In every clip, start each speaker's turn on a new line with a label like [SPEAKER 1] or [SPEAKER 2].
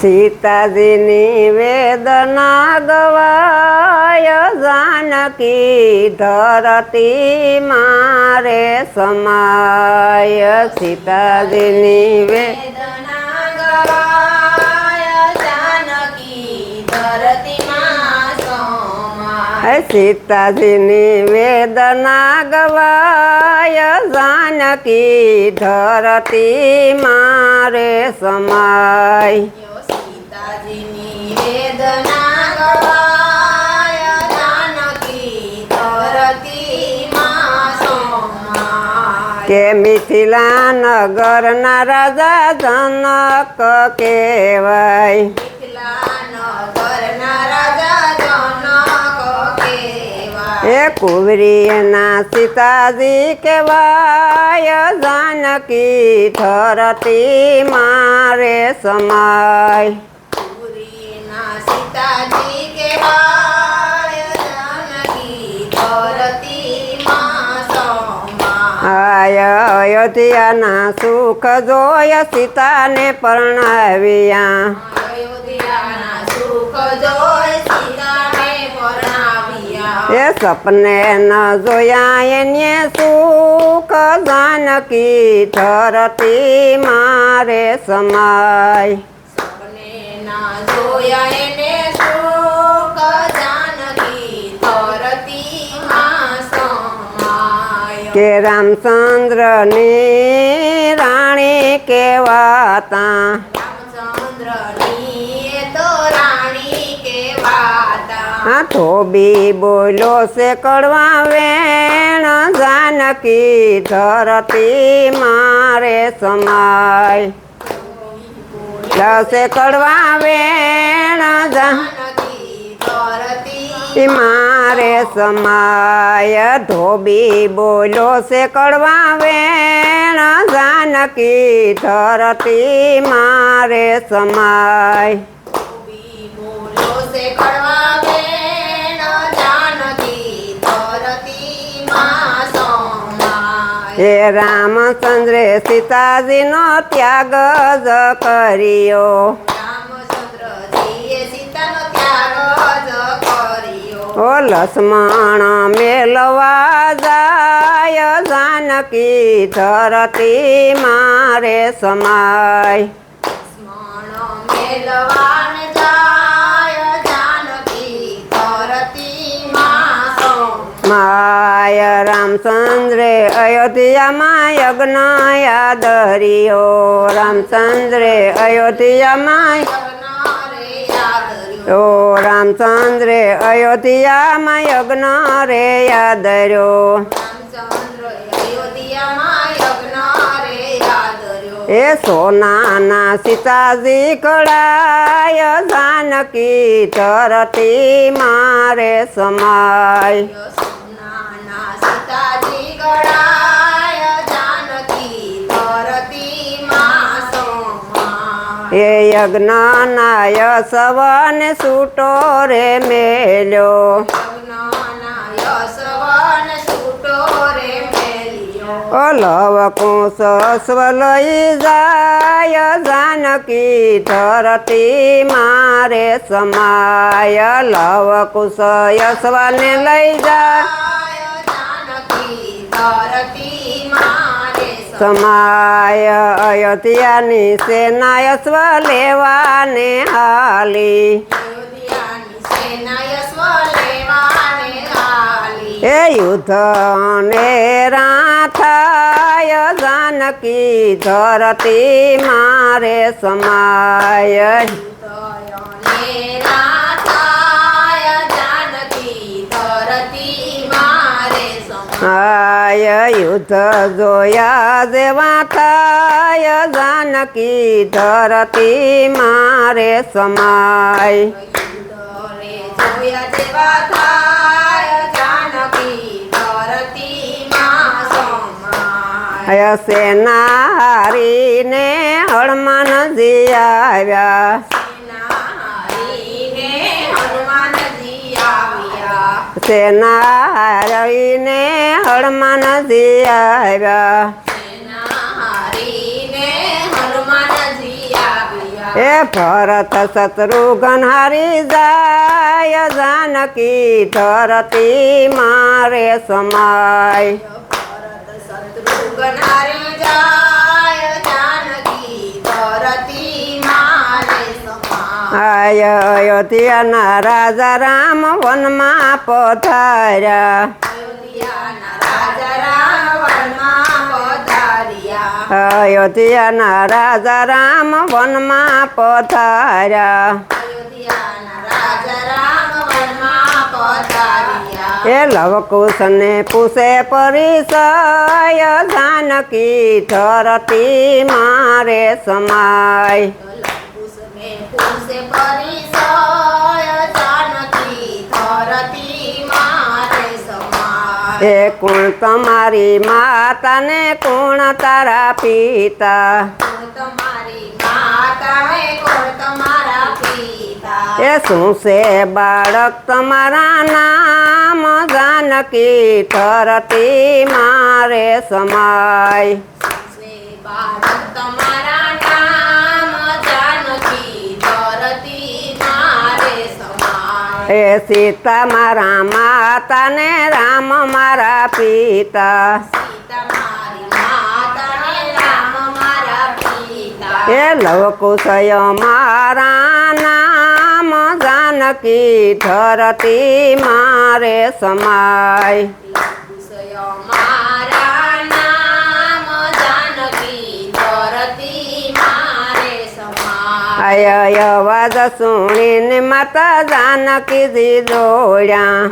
[SPEAKER 1] સીતાજીની વેદના ગવાય જાનકી ધરતી મારે સમાય સીતાજીની
[SPEAKER 2] વેદના ગવાય જાનકી.
[SPEAKER 1] હે સીતાજીની વેદના ગવાય જાનકી ધરતી મારે સમાય કે મિથિલા
[SPEAKER 2] નગર ના રાજા જનક કેવાય
[SPEAKER 1] એ કુંવરીના સીતાજી કેવાય જાનકી ધરતી મારે સમાય
[SPEAKER 2] પુરીના સીતાજી કહેવાય જાનકી ધરતીમાં સમાય.
[SPEAKER 1] આય અયોધ્યાના સુખ જોય સીતાને પરણાવ્યા. એ સપને ન જોયા એને સુખ જાનકી ધરતી મારે સમાય.
[SPEAKER 2] ના જોયા એને શોક જાનકી તરતી કે
[SPEAKER 1] કે રામચંદ્રની રાણી કેવાતા
[SPEAKER 2] રામચંદ્રની એ તો રાણી કહેવાતા.
[SPEAKER 1] આ ધોબી બોલો છે કડવા વેણ જાનકી ધરતી મારે સમાય. લસે કડવા વેણ મારે સમાય ધોબી બોલો છે કડવા વેણ જાનકી ધરતી મારે સમાય.
[SPEAKER 2] ધોબી બોલો છે કડવા
[SPEAKER 1] હે રામચંદ્રે સીતાજીનો ત્યાગ જ કર્યો
[SPEAKER 2] ત્યાગ જ કર્યો.
[SPEAKER 1] ઓ લક્ષ્મણ મેલવા જાય જાનકી ધરતી મારે સમાય
[SPEAKER 2] મેલવાને જાય
[SPEAKER 1] માય રામચંદ્રે અયોધ્યામાં યજ્ઞ યાદરિયો રામચંદ્રે અયોધ્યામાં. ઓ રામચંદ્રે અયોધ્યામાં યજ્ઞ રે
[SPEAKER 2] યાદ રહ્યો.
[SPEAKER 1] એ સોનાના સીતાજી કળાય જાનકી ધરતી મારે સમાય
[SPEAKER 2] સોનાના સીતાજી ગળાય જાનકી ધરતીમાં સમાય.
[SPEAKER 1] એ યજ્ઞના સવન સૂટો રે મેલ્યો.
[SPEAKER 2] અલવ યશવન છૂટો રે મેલ્યો.
[SPEAKER 1] ઓ લવકુશ સ્વ લઈ જાય જાનકી ધરતી મારે સમાય. લવકુશ યશવને લઈ જાય. સમાય અયોધ્યાની સેનાય યશ્વ લેવાને હાલી. એ યુદ્ધ ને રાથાય જાનકી ધરતી મારે સમાય આય યુદ્ધ જોયા જેવા થાય જાનકી ધરતી મારે સમાય
[SPEAKER 2] યુદ્ધરે જોયા જેવા થાય જાનકી ધરતીમાં સમાય.
[SPEAKER 1] અય સેના હારીને હનુમાનજી આવ્યા
[SPEAKER 2] સેના હારીને હનુમાનજી આવ્યા.
[SPEAKER 1] સેના હારીને
[SPEAKER 2] હારીને હનુમાનજી આવ્યા.
[SPEAKER 1] એ ભરત શત્રુઘ્ન હારી જાય જાનકી ધરતી મારે સમાય. અયોધ્યાના રાજા રામ વનમાં પધાર્યા.
[SPEAKER 2] અયોધ્યાના રાજા રાવણમાં પધાર્યા
[SPEAKER 1] અયોધ્યાના રાજા રામ વનમાં પધાર્યા
[SPEAKER 2] અયોધ્યાના રાજા રામ વનમાં પધાર્યા
[SPEAKER 1] એ લવકુશને પૂછે પરિચય જાનકી ધરતી મારે સમાય
[SPEAKER 2] કુસમે પૂસે
[SPEAKER 1] એ કોણ તમારી માતા ને કોણ તારા પિતા? એ શું છે બાળક તમારા નામ? જાનકી ધરતી મારે સમાય.
[SPEAKER 2] બાળક તમારા
[SPEAKER 1] એ સીતા મારા માતા ને રામ મારા પિતા. એ લવકુશય મારા નામ જાનકી ધરતી મારે સમાય. આય અવાજ સુણીને માતા જાનકીજી દોડ્યા.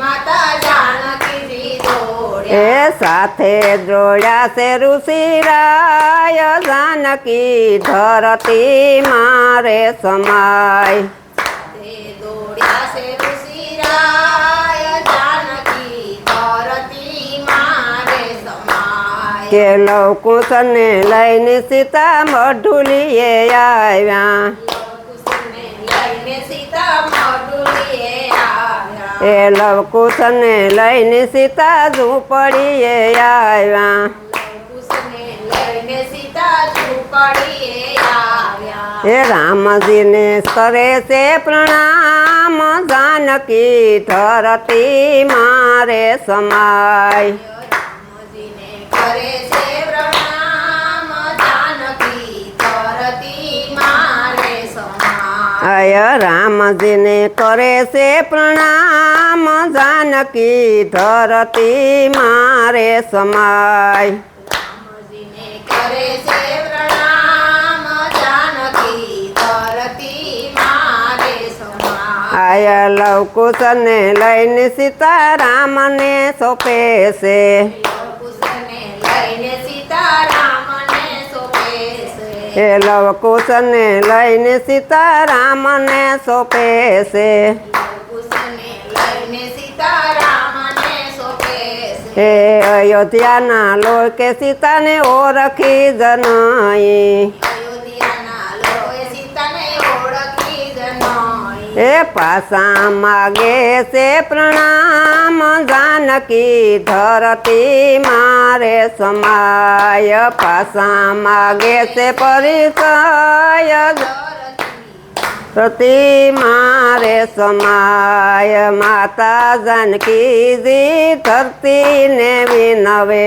[SPEAKER 2] માતા જાનકીજી દોડ્યા.
[SPEAKER 1] એ સાથે જોડ્યા છે ઋષિરાય જાનકી ધરતી મારે સમાય.
[SPEAKER 2] દોડ્યા છે ઋષિરાય
[SPEAKER 1] કે લવકુશને લઈને સીતા મઢુલીએ આવ્યા. એ લવકુશને લઈને સીતા ઝૂંપડીએ આવ્યા. એ રામજીને કરે છે પ્રણામ જાનકી ધરતી મારે સમાય.
[SPEAKER 2] રામજીને કરે છે પ્રણામ જાનકી ધરતી મારે સમાય.
[SPEAKER 1] આય લવકુશને લઈને સીતારામને પ્રણામ છે. એ લવકુશને લઈને સીતારામને સોંપે છે. એ અયોધ્યાના લોકે સીતાને ઓળખી જનાઈ
[SPEAKER 2] અયોધ્યાના લોએ સીતાને ઓળખી જનોઈ
[SPEAKER 1] એ પાસા માગે છે પ્રણામ જાનકી ધરતી મારે સમાય પાસા માગે છે પરિચય પ્રતિ મારે સમાય માતા જાનકીજી ધરતી ને વિનવે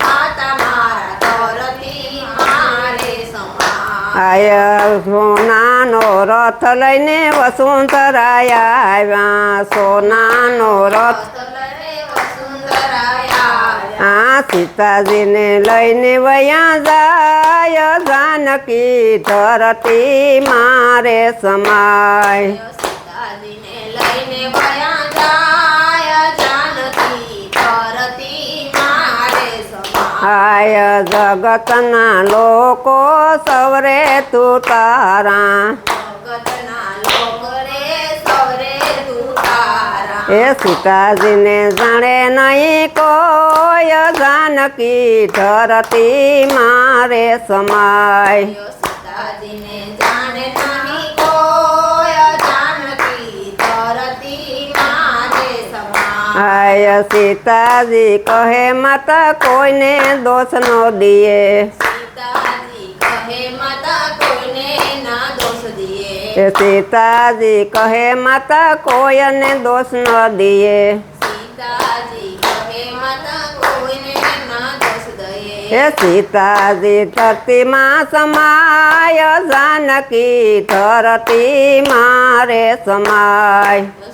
[SPEAKER 1] आय सोनानो
[SPEAKER 2] रथ लैने वसुन्त
[SPEAKER 1] राय आया सोनानो रथ। सीताजी ने लैने वया जाय
[SPEAKER 2] जानकी धरती मारे समाय। सीताजी ने लैने वया
[SPEAKER 1] માય જગતના લોકો સવરે તું તારા.
[SPEAKER 2] તું
[SPEAKER 1] એ સીતાજીને જાણે નહીં કોઈ જાનકી ધરતી મારે સમાય.
[SPEAKER 2] સમાય
[SPEAKER 1] આય સીતાજી કહે માતા કોઈને દોષ ન દીએ
[SPEAKER 2] સીતાજી કહે માતા કોઈને ના દોષ દિયે
[SPEAKER 1] એ સીતાજી કહે માતા કોઈને દોષ ન દીએ
[SPEAKER 2] સીતાજી કહે માતા કોઈને ના દોષ દયે
[SPEAKER 1] એ સીતાજી ધરતીમાં સમાય જાનકી ધરતી મારે સમાય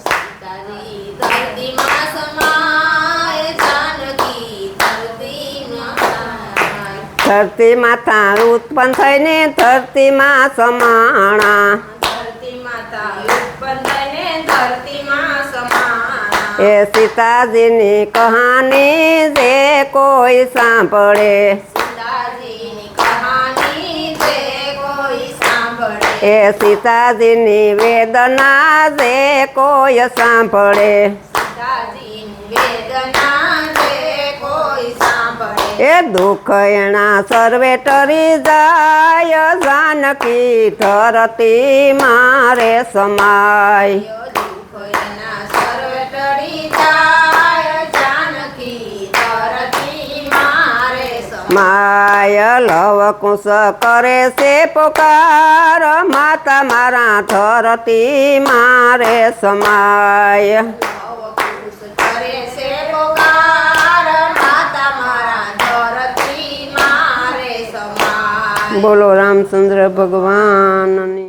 [SPEAKER 2] ધરતીમાં
[SPEAKER 1] સમાણા
[SPEAKER 2] ધરતી માતા ઉત્પન્ન થઈને ધરતીમાં સમાણા.
[SPEAKER 1] એ સીતાજીની કહાની જે કોઈ સાંભળે
[SPEAKER 2] સીતાજીની કહાની જે કોઈ સાંભળે
[SPEAKER 1] એ સીતાજીની વેદના જે કોઈ સાંભળે
[SPEAKER 2] સીતાજીની વેદના જે કોઈ સાંભળે
[SPEAKER 1] એ દુઃખ એના સર્વે ટરી જાય જાનકી ધરતી મારે સમાય
[SPEAKER 2] યો દુઃખ એના સર્વે ટળી જાય જાનકી ધરતી મારે સમાય.
[SPEAKER 1] માય લવ કુશ
[SPEAKER 2] કરે છે પોકાર માતા મારા ધરતી મારે સમાય
[SPEAKER 1] બોલો રામચંદ્ર ભગવાનની